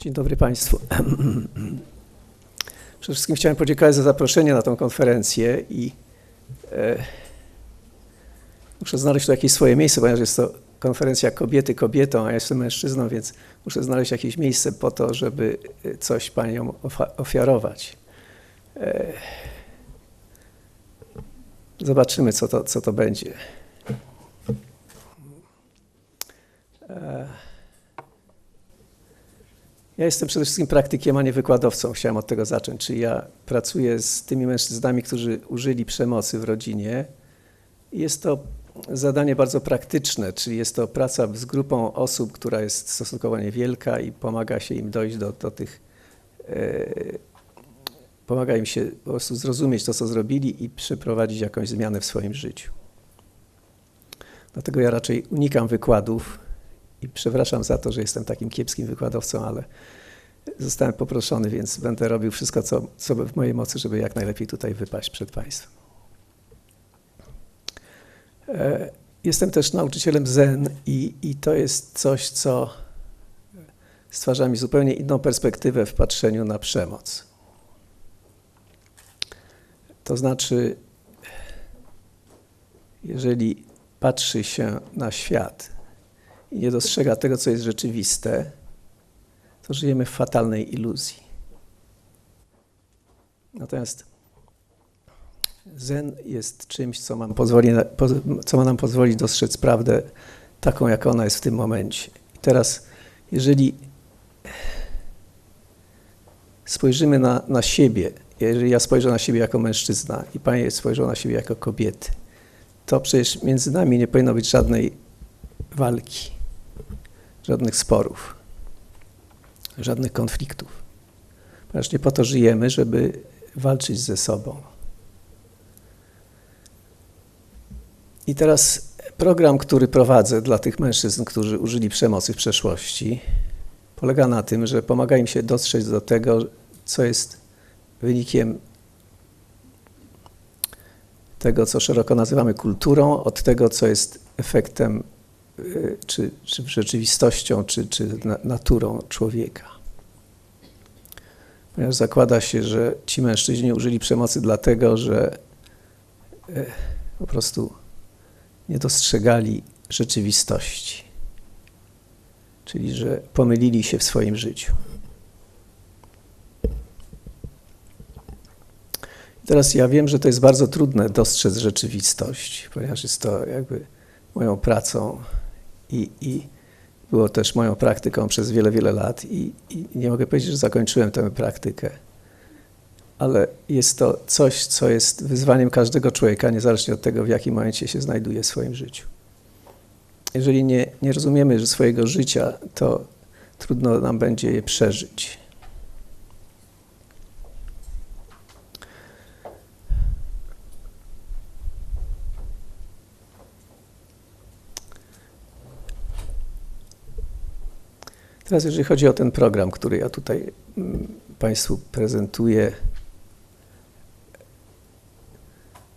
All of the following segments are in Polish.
Dzień dobry Państwu. Przede wszystkim chciałem podziękować za zaproszenie na tę konferencję i e, muszę znaleźć tu jakieś swoje miejsce, ponieważ jest to konferencja kobiety kobietą, a ja jestem mężczyzną, więc muszę znaleźć jakieś miejsce po to, żeby coś Paniom ofiarować. E, zobaczymy, co to, co to będzie. E, ja jestem przede wszystkim praktykiem, a nie wykładowcą. Chciałem od tego zacząć. Czyli ja pracuję z tymi mężczyznami, którzy użyli przemocy w rodzinie. Jest to zadanie bardzo praktyczne, czyli jest to praca z grupą osób, która jest stosunkowo niewielka i pomaga się im dojść do, do tych, e, pomaga im się po prostu zrozumieć to, co zrobili i przeprowadzić jakąś zmianę w swoim życiu. Dlatego ja raczej unikam wykładów i przepraszam za to, że jestem takim kiepskim wykładowcą, ale zostałem poproszony, więc będę robił wszystko, co, co w mojej mocy, żeby jak najlepiej tutaj wypaść przed Państwem. E, jestem też nauczycielem Zen i, i to jest coś, co stwarza mi zupełnie inną perspektywę w patrzeniu na przemoc. To znaczy, jeżeli patrzy się na świat i nie dostrzega tego, co jest rzeczywiste, to żyjemy w fatalnej iluzji. Natomiast Zen jest czymś, co, mam pozwoli, co ma nam pozwolić dostrzec prawdę taką, jak ona jest w tym momencie. I teraz, jeżeli spojrzymy na, na siebie, jeżeli ja spojrzę na siebie jako mężczyzna i Panie spojrzą na siebie jako kobiety, to przecież między nami nie powinno być żadnej walki, żadnych sporów, żadnych konfliktów. Ponieważ nie po to żyjemy, żeby walczyć ze sobą. I teraz program, który prowadzę dla tych mężczyzn, którzy użyli przemocy w przeszłości, polega na tym, że pomaga im się dostrzec do tego, co jest wynikiem tego, co szeroko nazywamy kulturą, od tego, co jest efektem czy, czy rzeczywistością, czy, czy naturą człowieka. Ponieważ zakłada się, że ci mężczyźni użyli przemocy dlatego, że y, po prostu nie dostrzegali rzeczywistości, czyli że pomylili się w swoim życiu. Teraz ja wiem, że to jest bardzo trudne dostrzec rzeczywistość, ponieważ jest to jakby moją pracą i, i było też moją praktyką przez wiele, wiele lat i, i nie mogę powiedzieć, że zakończyłem tę praktykę ale jest to coś, co jest wyzwaniem każdego człowieka, niezależnie od tego, w jakim momencie się znajduje w swoim życiu. Jeżeli nie, nie rozumiemy swojego życia, to trudno nam będzie je przeżyć. Teraz, jeżeli chodzi o ten program, który ja tutaj mm, Państwu prezentuję,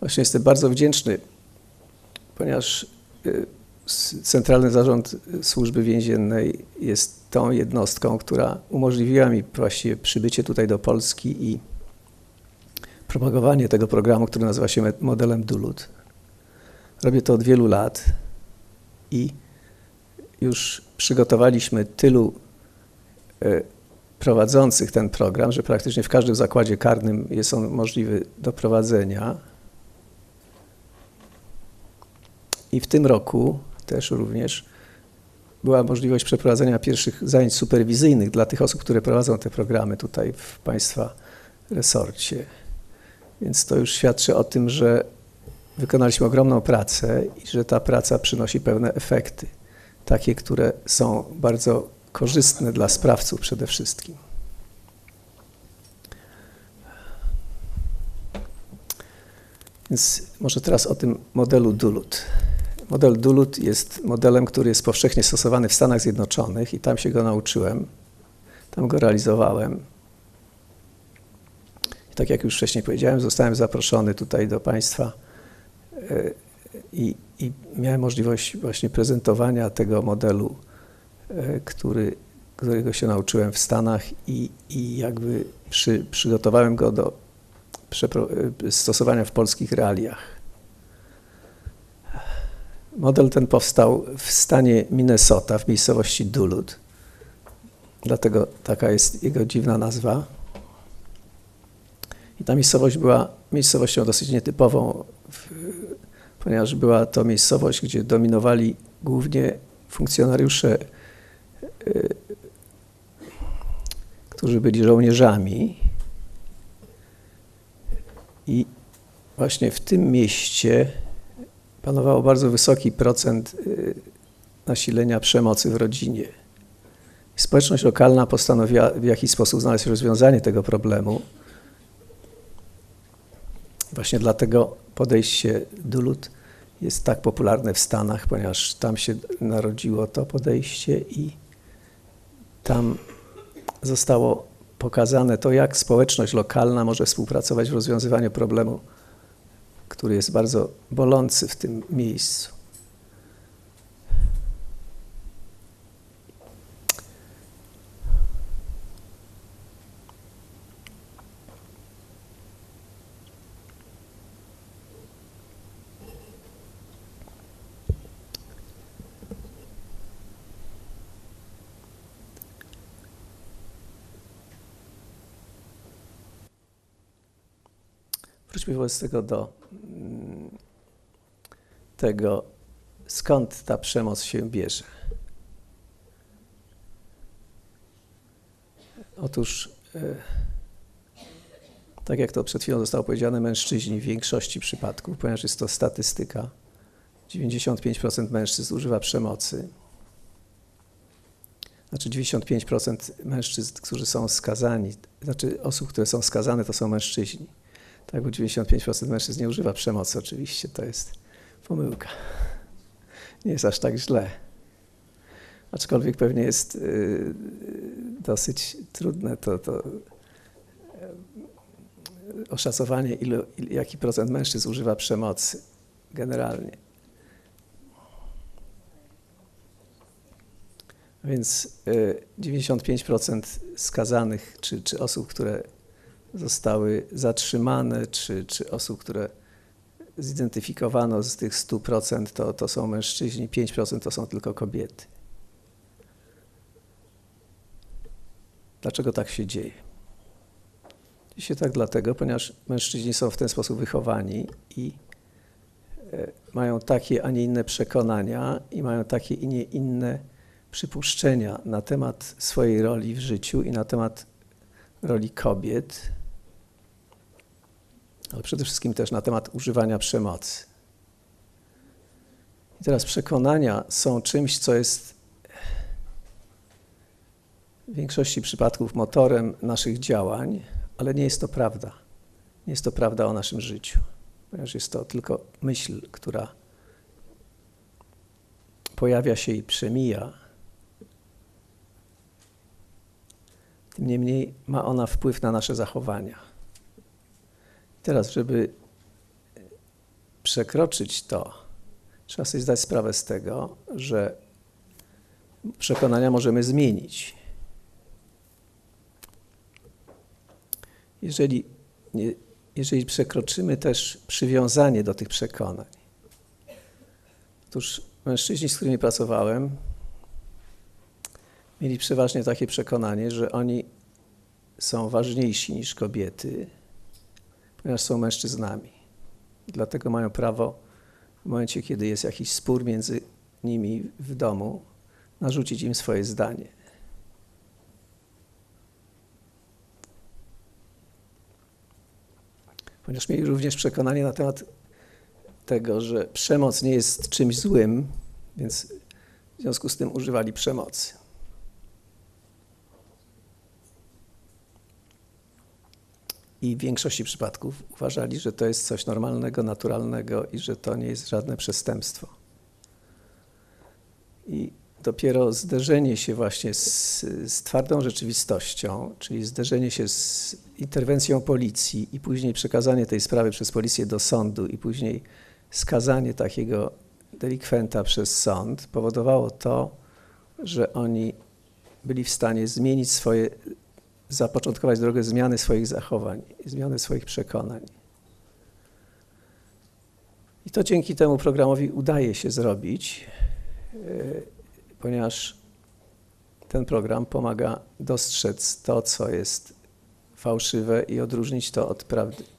Właśnie jestem bardzo wdzięczny, ponieważ y, Centralny Zarząd Służby Więziennej jest tą jednostką, która umożliwiła mi właściwie przybycie tutaj do Polski i propagowanie tego programu, który nazywa się modelem Dulut. Robię to od wielu lat i już przygotowaliśmy tylu prowadzących ten program, że praktycznie w każdym zakładzie karnym jest on możliwy do prowadzenia. I w tym roku też również była możliwość przeprowadzenia pierwszych zajęć superwizyjnych dla tych osób, które prowadzą te programy tutaj w Państwa resorcie. Więc to już świadczy o tym, że wykonaliśmy ogromną pracę i że ta praca przynosi pewne efekty, takie, które są bardzo korzystne dla sprawców przede wszystkim. Więc może teraz o tym modelu Dulut. Model Duluth jest modelem, który jest powszechnie stosowany w Stanach Zjednoczonych i tam się go nauczyłem, tam go realizowałem. I tak jak już wcześniej powiedziałem, zostałem zaproszony tutaj do Państwa e, i, i miałem możliwość właśnie prezentowania tego modelu, który którego się nauczyłem w Stanach i, i jakby przy, przygotowałem go do stosowania w polskich realiach. Model ten powstał w stanie Minnesota, w miejscowości Duluth. Dlatego taka jest jego dziwna nazwa. I ta miejscowość była miejscowością dosyć nietypową, ponieważ była to miejscowość, gdzie dominowali głównie funkcjonariusze, którzy byli żołnierzami. I właśnie w tym mieście panował bardzo wysoki procent y, nasilenia przemocy w rodzinie. Społeczność lokalna postanowiła w jakiś sposób znaleźć rozwiązanie tego problemu. Właśnie dlatego podejście Duluth jest tak popularne w Stanach, ponieważ tam się narodziło to podejście i tam zostało pokazane to, jak społeczność lokalna może współpracować w rozwiązywaniu problemu, który jest bardzo bolący w tym miejscu. Wróćmy wobec tego do mm, tego, skąd ta przemoc się bierze. Otóż, e, tak jak to przed chwilą zostało powiedziane, mężczyźni w większości przypadków, ponieważ jest to statystyka, 95% mężczyzn używa przemocy. Znaczy 95% mężczyzn, którzy są skazani, znaczy osób, które są skazane, to są mężczyźni. Tak, bo 95% mężczyzn nie używa przemocy, oczywiście, to jest pomyłka. Nie jest aż tak źle. Aczkolwiek pewnie jest y, dosyć trudne to, to y, oszacowanie, ilu, jaki procent mężczyzn używa przemocy generalnie. Więc 95% y, skazanych, czy, czy osób, które zostały zatrzymane, czy, czy osób, które zidentyfikowano z tych 100%, to, to są mężczyźni, 5% to są tylko kobiety. Dlaczego tak się dzieje? Dzieje się tak dlatego, ponieważ mężczyźni są w ten sposób wychowani i e, mają takie, a nie inne przekonania i mają takie, i nie inne przypuszczenia na temat swojej roli w życiu i na temat roli kobiet, ale przede wszystkim też na temat używania przemocy. I teraz przekonania są czymś, co jest w większości przypadków motorem naszych działań, ale nie jest to prawda. Nie jest to prawda o naszym życiu, ponieważ jest to tylko myśl, która pojawia się i przemija. Tym niemniej ma ona wpływ na nasze zachowania. Teraz, żeby przekroczyć to, trzeba sobie zdać sprawę z tego, że przekonania możemy zmienić. Jeżeli, jeżeli przekroczymy też przywiązanie do tych przekonań. Otóż mężczyźni, z którymi pracowałem, mieli przeważnie takie przekonanie, że oni są ważniejsi niż kobiety, ponieważ są mężczyznami. Dlatego mają prawo w momencie, kiedy jest jakiś spór między nimi w domu, narzucić im swoje zdanie. Ponieważ mieli również przekonanie na temat tego, że przemoc nie jest czymś złym, więc w związku z tym używali przemocy. I w większości przypadków uważali, że to jest coś normalnego, naturalnego i że to nie jest żadne przestępstwo. I dopiero zderzenie się właśnie z, z, twardą rzeczywistością, czyli zderzenie się z interwencją policji i później przekazanie tej sprawy przez policję do sądu i później skazanie takiego delikwenta przez sąd powodowało to, że oni byli w stanie zmienić swoje, zapoczątkować drogę zmiany swoich zachowań, zmiany swoich przekonań. I to dzięki temu programowi udaje się zrobić, e, ponieważ ten program pomaga dostrzec to, co jest fałszywe i odróżnić to od prawdy.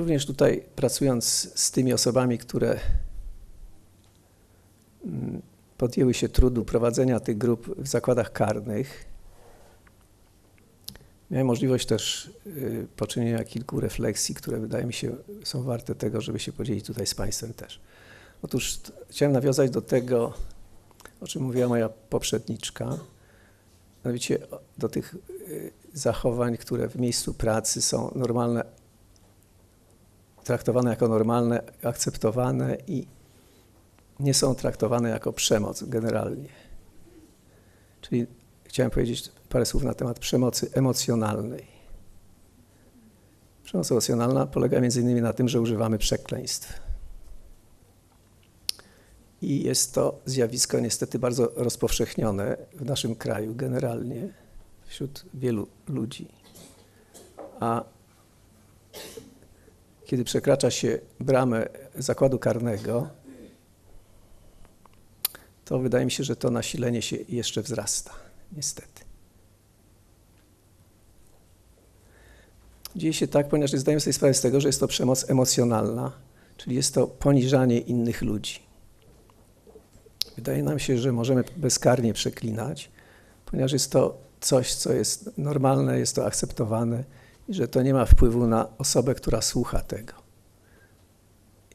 Również tutaj pracując z tymi osobami, które mm, podjęły się trudu prowadzenia tych grup w zakładach karnych, miałem możliwość też y, poczynienia kilku refleksji, które wydaje mi się są warte tego, żeby się podzielić tutaj z Państwem też. Otóż chciałem nawiązać do tego, o czym mówiła moja poprzedniczka, mianowicie do tych y, zachowań, które w miejscu pracy są normalne traktowane jako normalne, akceptowane i nie są traktowane jako przemoc generalnie. Czyli chciałem powiedzieć parę słów na temat przemocy emocjonalnej. Przemoc emocjonalna polega między innymi na tym, że używamy przekleństw. I jest to zjawisko niestety bardzo rozpowszechnione w naszym kraju generalnie, wśród wielu ludzi. A kiedy przekracza się bramę zakładu karnego, to wydaje mi się, że to nasilenie się jeszcze wzrasta, niestety. Dzieje się tak, ponieważ zdajemy sobie sprawę z tego, że jest to przemoc emocjonalna, czyli jest to poniżanie innych ludzi. Wydaje nam się, że możemy bezkarnie przeklinać, ponieważ jest to coś, co jest normalne, jest to akceptowane i że to nie ma wpływu na osobę, która słucha tego.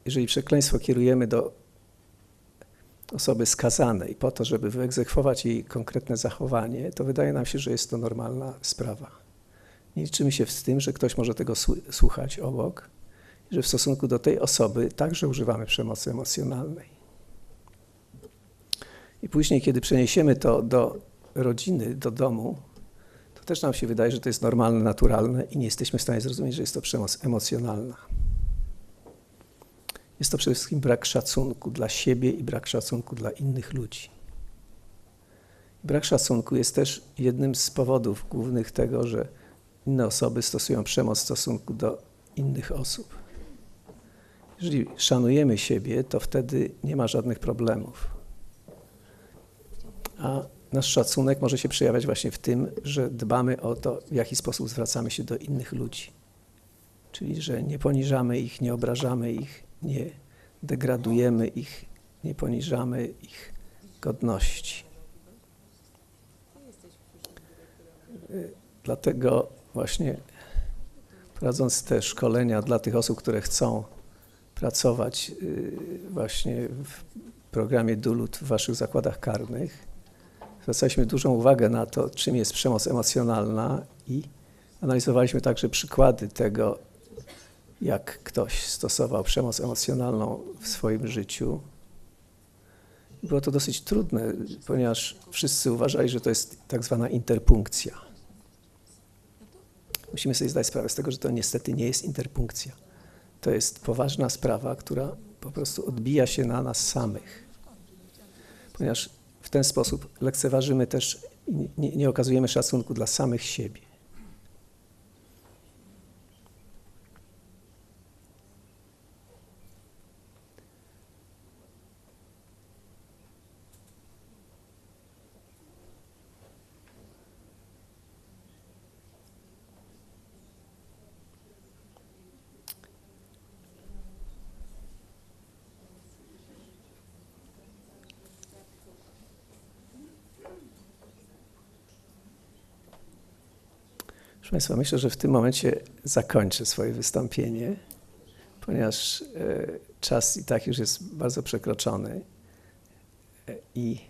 Jeżeli przekleństwo kierujemy do osoby skazanej po to, żeby wyegzekwować jej konkretne zachowanie, to wydaje nam się, że jest to normalna sprawa. Nie liczymy się z tym, że ktoś może tego słuchać obok, że w stosunku do tej osoby także używamy przemocy emocjonalnej. I później, kiedy przeniesiemy to do rodziny, do domu, też nam się wydaje, że to jest normalne, naturalne i nie jesteśmy w stanie zrozumieć, że jest to przemoc emocjonalna. Jest to przede wszystkim brak szacunku dla siebie i brak szacunku dla innych ludzi. Brak szacunku jest też jednym z powodów głównych tego, że inne osoby stosują przemoc w stosunku do innych osób. Jeżeli szanujemy siebie, to wtedy nie ma żadnych problemów. A nasz szacunek może się przejawiać właśnie w tym, że dbamy o to, w jaki sposób zwracamy się do innych ludzi. Czyli, że nie poniżamy ich, nie obrażamy ich, nie degradujemy ich, nie poniżamy ich godności. Dlatego właśnie prowadząc te szkolenia dla tych osób, które chcą pracować y, właśnie w programie DULUT w waszych zakładach karnych, zwracaliśmy dużą uwagę na to, czym jest przemoc emocjonalna i analizowaliśmy także przykłady tego, jak ktoś stosował przemoc emocjonalną w swoim życiu. Było to dosyć trudne, ponieważ wszyscy uważali, że to jest tak zwana interpunkcja. Musimy sobie zdać sprawę z tego, że to niestety nie jest interpunkcja. To jest poważna sprawa, która po prostu odbija się na nas samych. Ponieważ w ten sposób lekceważymy też, nie, nie okazujemy szacunku dla samych siebie. Proszę Państwa, myślę, że w tym momencie zakończę swoje wystąpienie, ponieważ e, czas i tak już jest bardzo przekroczony e, e, i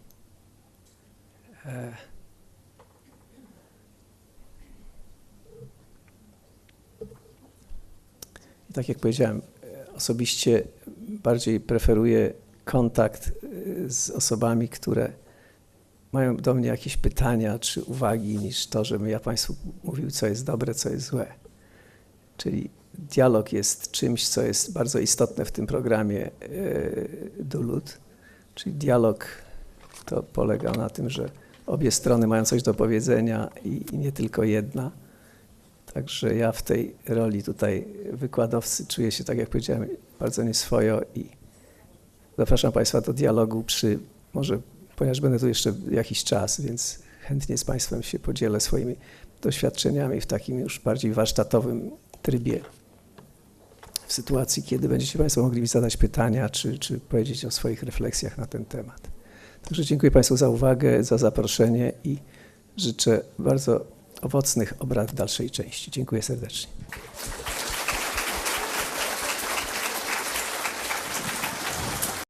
tak jak powiedziałem, osobiście bardziej preferuję kontakt z osobami, które mają do mnie jakieś pytania czy uwagi, niż to, żebym ja Państwu mówił, co jest dobre, co jest złe. Czyli dialog jest czymś, co jest bardzo istotne w tym programie e, Dulut. Czyli dialog to polega na tym, że obie strony mają coś do powiedzenia i, i nie tylko jedna. Także ja w tej roli tutaj wykładowcy czuję się, tak jak powiedziałem, bardzo nieswojo i zapraszam Państwa do dialogu przy, może, ponieważ będę tu jeszcze jakiś czas, więc chętnie z Państwem się podzielę swoimi doświadczeniami w takim już bardziej warsztatowym trybie. W sytuacji, kiedy będziecie Państwo mogli mi zadać pytania, czy, czy powiedzieć o swoich refleksjach na ten temat. Także dziękuję Państwu za uwagę, za zaproszenie i życzę bardzo owocnych obrad w dalszej części. Dziękuję serdecznie.